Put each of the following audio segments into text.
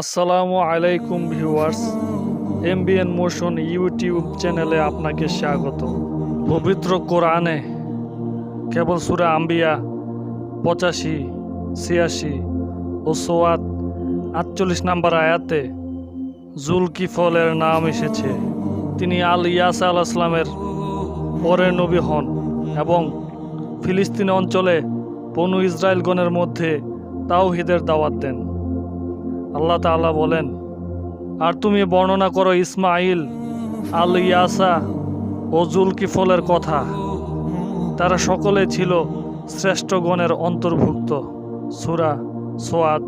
আসসালামু আলাইকুম viewers, MBN motion YouTube চ্যানেলে আপনাকে স্বাগত। পবিত্র কোরআনে কেবল সুরা আম্বিয়া পঁচাশি, ছিয়াশি ও সোয়াত আটচল্লিশ নাম্বার আয়াতে জুলকিফলের নাম এসেছে। তিনি আল ইয়াসা আল ইসলামের পরের নবী হন এবং ফিলিস্তিন অঞ্চলে বনু ইসরায়েলগণের মধ্যে তাওহিদের দাওয়াত দেন। আল্লাহ তাআলা বলেন, আর তুমি বর্ণনা করো ইসমাইল আল ইয়াসা ও জুলকিফলের কথা। তারা সকলে ছিল শ্রেষ্ঠগণের অন্তর্ভুক্ত। সুরা সোয়াদ,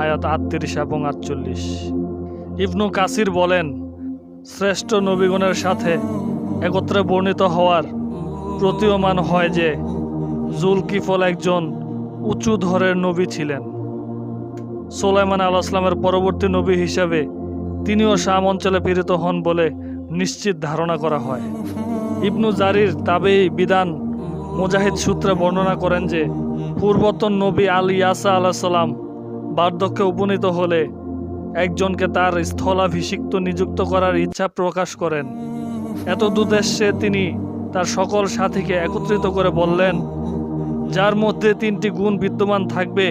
আয়াত আটত্রিশ এবং আটচল্লিশ। ইবনু কাসির বলেন, শ্রেষ্ঠ নবীগণের সাথে একত্রে বর্ণিত হওয়ার প্রতীয়মান হয় যে, জুলকিফল একজন উঁচু ধরের নবী ছিলেন। সোলাইমান আল আসলামের পরবর্তী নবী হিসাবে তিনিও শাম অঞ্চলে প্রেরিত হন বলে নিশ্চিত ধারণা করা হয়। ইবনু জারির তাবেই বিধান মুজাহিদ সূত্রে বর্ণনা করেন যে, পূর্বতন নবী আল ইয়াসা আলাহ সাল্লাম বার্ধক্যে উপনীত হলে একজনকে তার স্থলাভিষিক্ত নিযুক্ত করার ইচ্ছা প্রকাশ করেন। এত দুদেশ্যে তিনি তার সকল সাথীকে একত্রিত করে বললেন, যার মধ্যে তিনটি গুণ বিদ্যমান থাকবে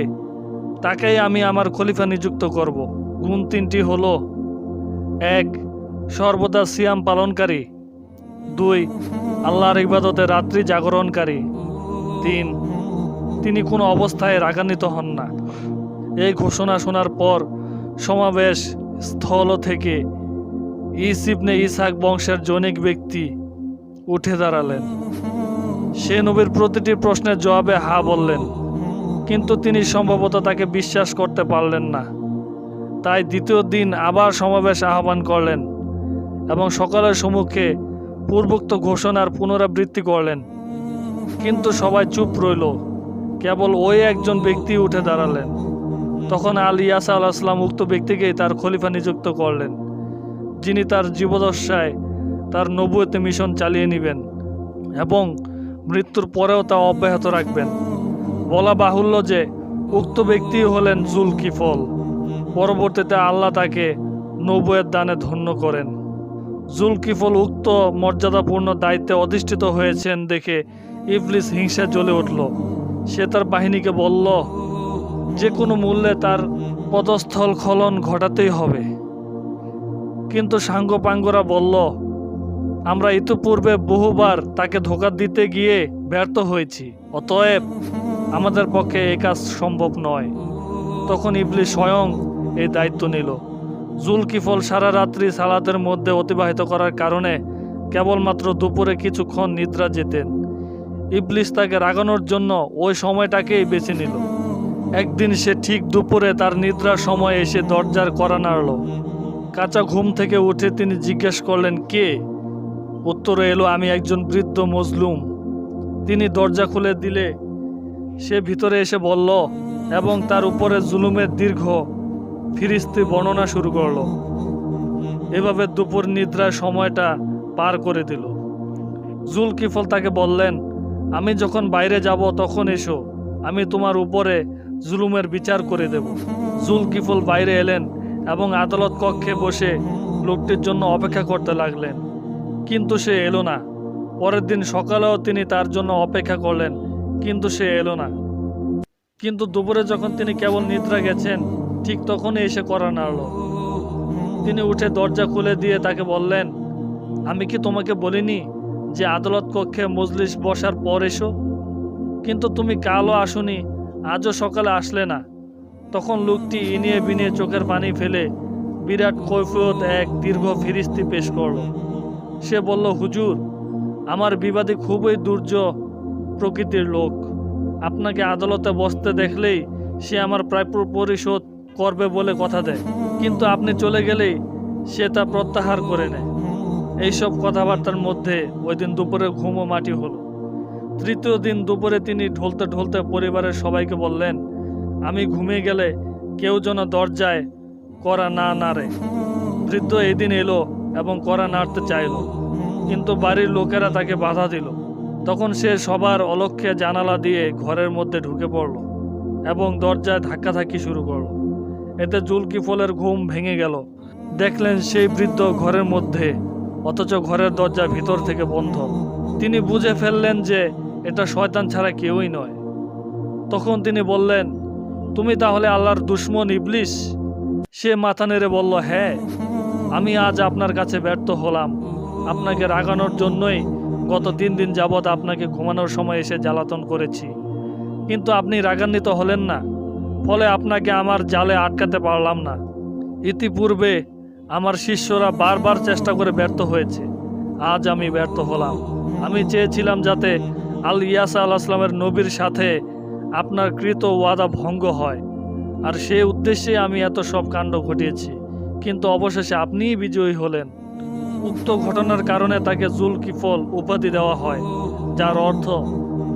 তাকেই আমি আমার খলিফা নিযুক্ত করব। গুণ তিনটি হলো এক, সর্বদা সিয়াম পালনকারী। দুই, আল্লাহর ইবাদতে রাত্রি জাগরণকারী। তিন, তিনি কোনো অবস্থায় রাগান্বিত হন না। এই ঘোষণা শোনার পর সমাবেশ স্থল থেকে ইসিবনে ইসাক বংশের জনৈক ব্যক্তি উঠে দাঁড়ালেন। সে নবীর প্রতিটি প্রশ্নের জবাবে হা বললেন। কিন্তু তিনি সম্ভবত তাকে বিশ্বাস করতে পারলেন না। তাই দ্বিতীয় দিন আবার সমাবেশ আহ্বান করলেন এবং সকলের সম্মুখে পূর্বোক্ত ঘোষণার পুনরাবৃত্তি করলেন। কিন্তু সবাই চুপ রইল। কেবল ওই একজন ব্যক্তি উঠে দাঁড়ালেন। তখন আলী ইয়াসা আলাহিসাম উক্ত ব্যক্তিকেই তার খলিফা নিযুক্ত করলেন, যিনি তার জীবদশায় তার নবুয়তে মিশন চালিয়ে নেবেন এবং মৃত্যুর পরেও তা অব্যাহত রাখবেন। বলা বাহুল্য যে, উক্ত ব্যক্তি হলেন জুলকিফল। পরবর্তীতে আল্লাহ তাকে নবুয়ের দানে ধন্য করেন। জুলকিফল উক্ত মর্যাদাপূর্ণ দায়িত্বে অধিষ্ঠিত হয়েছেন দেখে ইবলিস হিংসা জ্বলে উঠল। সে তার বাহিনীকে বলল, যে কোনো মূল্যে তার পদস্থল খলন ঘটাতেই হবে। কিন্তু সাঙ্গপাঙ্গরা বলল, আমরা ইতিপূর্বে বহুবার তাকে ধোকা দিতে গিয়ে ব্যর্থ হয়েছি। অতএব আমাদের পক্ষে এ কাজ সম্ভব নয়। তখন ইবলি স্বয়ং এই দায়িত্ব নিল। জুলকিফল সারা রাত্রি সালাতের মধ্যে অতিবাহিত করার কারণে কেবলমাত্র দুপুরে কিছুক্ষণ নিদ্রা যেতেন। ইবলিস তাকে রাগানোর জন্য ওই সময়টাকেই বেছে নিল। একদিন সে ঠিক দুপুরে তার নিদ্রার সময় এসে দরজার করা নাড়ল। কাঁচা ঘুম থেকে উঠে তিনি জিজ্ঞেস করলেন, কে? উত্তরে এলো, আমি একজন বৃদ্ধ মজলুম। তিনি দরজা খুলে দিলে সে ভিতরে এসে বলল, এবং তার উপরে জুলুমের দীর্ঘ ফিরিস্তি বর্ণনা শুরু করল। এভাবে দুপুর নিদ্রার সময়টা পার করে দিল। জুলকিফল তাকে বললেন, আমি যখন বাইরে যাব, তখন এসো। আমি তোমার উপরে জুলুমের বিচার করে দেব। জুলকিফল বাইরে এলেন এবং আদালত কক্ষে বসে লোকটির জন্য অপেক্ষা করতে লাগলেন। কিন্তু সে এলো না। পরের দিন সকালেও তিনি তার জন্য অপেক্ষা করলেন। কিন্তু সে এলো না। কিন্তু দুপুরে যখন তিনি কেবল নিদ্রা গেছেন, ঠিক তখনই এসে করা নাড়ল। তিনি উঠে দরজা খুলে দিয়ে তাকে বললেন, আমি কি তোমাকে বলিনি যে আদালত কক্ষে মজলিস বসার পর এসো? কিন্তু তুমি কালও আসনি, আজও সকালে আসলে না। তখন লোকটি ইনিয়ে বিনিয়ে চোখের পানি ফেলে বিরাট কৈফিয়ত এক দীর্ঘ ফিরিস্তি পেশ করল। সে বলল, হুজুর, আমার বিবাদী খুবই দুর্য প্রকৃতির লোক। আপনাকে আদালতে বসতে দেখলেই সে আমার প্রায় পরিশোধ করবে বলে কথা দেয়। কিন্তু আপনি চলে গেলেই সে তা প্রত্যাহার করে নেয়। এইসব কথাবার্তার মধ্যে ওই দিন দুপুরে ঘুমো মাটি হলো। তৃতীয় দিন দুপুরে তিনি ঢলতে ঢলতে পরিবারের সবাইকে বললেন, আমি ঘুমিয়ে গেলে কেউ যেন দরজায় করা না নাড়ে। বৃদ্ধ এদিন এলো এবং করা নাড়তে চাইল। কিন্তু বাড়ির লোকেরা তাকে বাধা দিল। তখন সে সবার অলক্ষ্যে জানালা দিয়ে ঘরের মধ্যে ঢুকে পড়ল এবং দরজায় ধাক্কাধাক্কি শুরু করল। এতে জুলকিফলের ঘুম ভেঙে গেল। দেখলেন সেই বৃদ্ধ ঘরের মধ্যে, অথচ ঘরের দরজা ভিতর থেকে বন্ধ। তিনি বুঝে ফেললেন যে এটা শয়তান ছাড়া কেউই নয়। তখন তিনি বললেন, তুমি তাহলে আল্লাহর দুশ্মন ইবলিস? সে মাথা নেড়ে বলল হ্যাঁ আমি আজ আপনার কাছে ব্যর্থ হলাম। আপনাকে রাগানোর জন্যই গত তিন দিন যাবৎ আপনাকে ঘুমানোর সময় এসে জ্বালাতন করেছি। কিন্তু আপনি রাগান্বিত হলেন না। ফলে আপনাকে আমার জালে আটকাতে পারলাম না। ইতিপূর্বে আমার শিষ্যরা বারবার চেষ্টা করে ব্যর্থ হয়েছে। আজ আমি ব্যর্থ হলাম। আমি চেয়েছিলাম যাতে আল ইয়াসা আল আসলামের নবীর সাথে আপনার কৃত ওয়াদা ভঙ্গ হয়। আর সেই উদ্দেশ্যে আমি এত সব কাণ্ড ঘটিয়েছি। কিন্তু অবশেষে আপনিই বিজয়ী হলেন। উক্ত ঘটনার কারণে তাকে জুলকিফল উপাধি দেওয়া হয়, যার অর্থ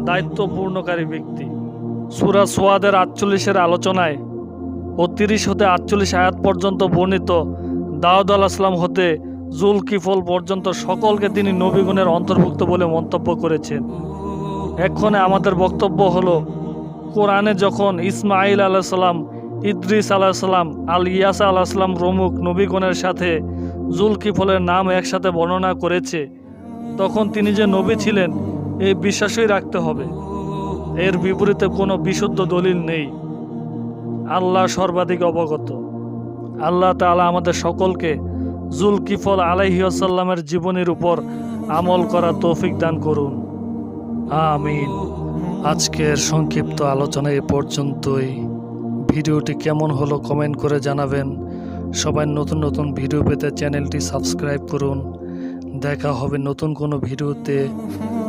দায়িত্বপূর্ণকারী ব্যক্তি। সুরা সোয়াদের আটচল্লিশের আলোচনায় ও তিরিশ হতে আটচল্লিশ আয়াত পর্যন্ত বর্ণিত দাউদ আল আসলাম হতে জুলকিফল পর্যন্ত সকলকে তিনি নবীগুণের অন্তর্ভুক্ত বলে মন্তব্য করেছেন। এক্ষণে আমাদের বক্তব্য হলো, কোরআনে যখন ইসমাইল আলাহিসাল্লাম ইদ্রিস আলাহিসাল্লাম আল ইয়াসা আলাহিসাল্লাম প্রমুখ নবীগণের সাথে জুলকিফলের নাম একসাথে বর্ণনা করেছে। তখন তিনি যে নবী ছিলেন এই বিশ্বাসই রাখতে হবে। এর বিপরীতে কোনো বিশুদ্ধ দলিল নেই। আল্লাহ সর্বাধিক অবগত। আল্লাহ তাআলা আমাদের সকলকে জুলকিফল আলাইহিয়াসাল্লামের জীবনের উপর আমল করা তৌফিক দান করুন। আমিন। আজকের সংক্ষিপ্ত আলোচনা এ পর্যন্তই। ভিডিওটি কেমন হলো কমেন্ট করে জানাবেন। সবাই নতুন নতুন ভিডিও পেতে চ্যানেলটি সাবস্ক্রাইব করুন। দেখা হবে নতুন কোনো ভিডিওতে।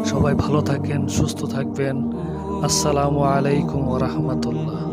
সবাই ভালো থাকেন, সুস্থ থাকবেন। আসসালামু আলাইকুম রহমতুল্লাহ।